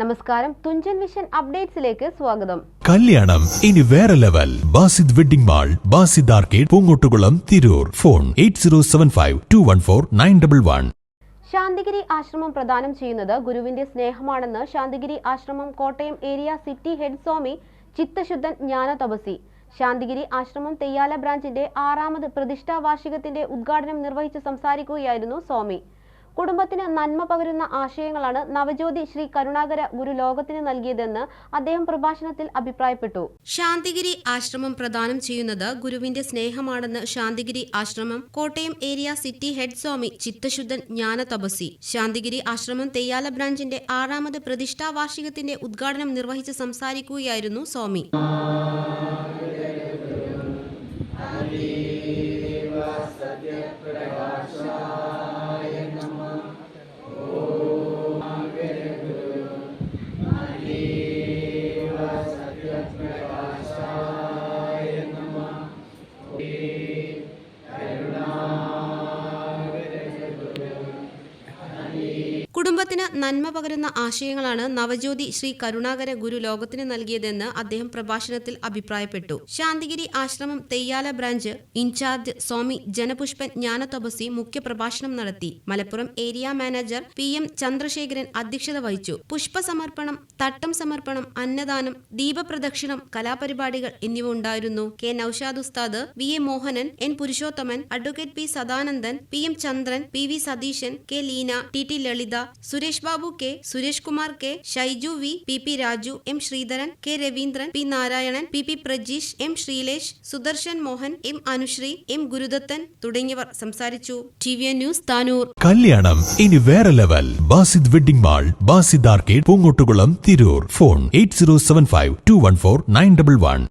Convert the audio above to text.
നമസ്കാരം. തുഞ്ചൻ വിഷൻ അപ്ഡേറ്റ്സിലേക്ക് സ്വാഗതം. കല്യാണം. ഇനി വേറെ level. Basid wedding mall Basid arcade Poongottukulam Tirur. Phone eight zero seven five two one four nine double one. Shantigiri ആശ്രമം പ്രദാനം ചെയ്യുന്നത് ഗുരുവിന്റെ സ്നേഹമാണെന്ന് ശാന്തിഗിരി ആശ്രമം Kottayam area city head Swami Chithashudhan Jnana Thapasi. Shantigiri ആശ്രമം തെയ്യാല ബ്രാഞ്ചിന്റെ ആറാമത് പ്രതിഷ്ഠാ വാർഷികത്തിന്റെ ഉദ്ഘാടനം നിർവഹിച്ച് സംസാരിക്കുകയായിരുന്നു സ്വാമി. കുടുംബത്തിന് നന്മ പകരുന്ന ആശയങ്ങളാണ് നവജ്യോതി ശ്രീ കരുണാകര ഗുരു ലോകത്തിന് നൽകിയതെന്ന് അദ്ദേഹം പ്രഭാഷണത്തിൽ അഭിപ്രായപ്പെട്ടു. ശാന്തിഗിരി ആശ്രമം പ്രദാനം ചെയ്യുന്നത് ഗുരുവിന്റെ സ്നേഹമാണെന്ന് ശാന്തിഗിരി ആശ്രമം Kottayam area city head Swami Chithashudhan Jnana Thapasi Shantigiri ആശ്രമം തെയ്യാല ബ്രാഞ്ചിന്റെ ആറാമത് പ്രതിഷ്ഠാ വാർഷികത്തിന്റെ ഉദ്ഘാടനം നിർവഹിച്ച് സംസാരിക്കുകയായിരുന്നു സ്വാമി. കുടുംബത്തിന് നന്മ പകരുന്ന ആശയങ്ങളാണ് നവജ്യോതി ശ്രീ കരുണാകര ഗുരു ലോകത്തിന് നൽകിയതെന്ന് അദ്ദേഹം പ്രഭാഷണത്തിൽ അഭിപ്രായപ്പെട്ടു. ശാന്തിഗിരി ആശ്രമം Theyyala branch in charge Swami Janapushpan Jnanathapasi മുഖ്യപ്രഭാഷണം നടത്തി. Malappuram area manager P M Chandrasekharan അധ്യക്ഷത വഹിച്ചു. പുഷ്പ സമർപ്പണം തട്ടം സമർപ്പണം അന്നദാനം ദീപപ്രദക്ഷിണം കലാപരിപാടികൾ എന്നിവ ഉണ്ടായിരുന്നു. K Noushad Ustad V A Mohanan N Purushothaman advocate P Sadanandan P M Chandran P V Satheesan K Leena T T Lalitha Suresh Babu K Suresh Kumar K Shaiju V P P Raju M Sreedharan K Raveendran P Narayanan P P Prajeesh M Sreelesh Sudarshan Mohan M Anusree M Gurudathan തുടങ്ങിയവർ സംസാരിച്ചു. T V news Tanur. കല്യാണം ഇനി വേറെ level. Basid wedding mall Basid arcade Poongottukulam Tirur. Phone eight zero seven five two one four nine double one.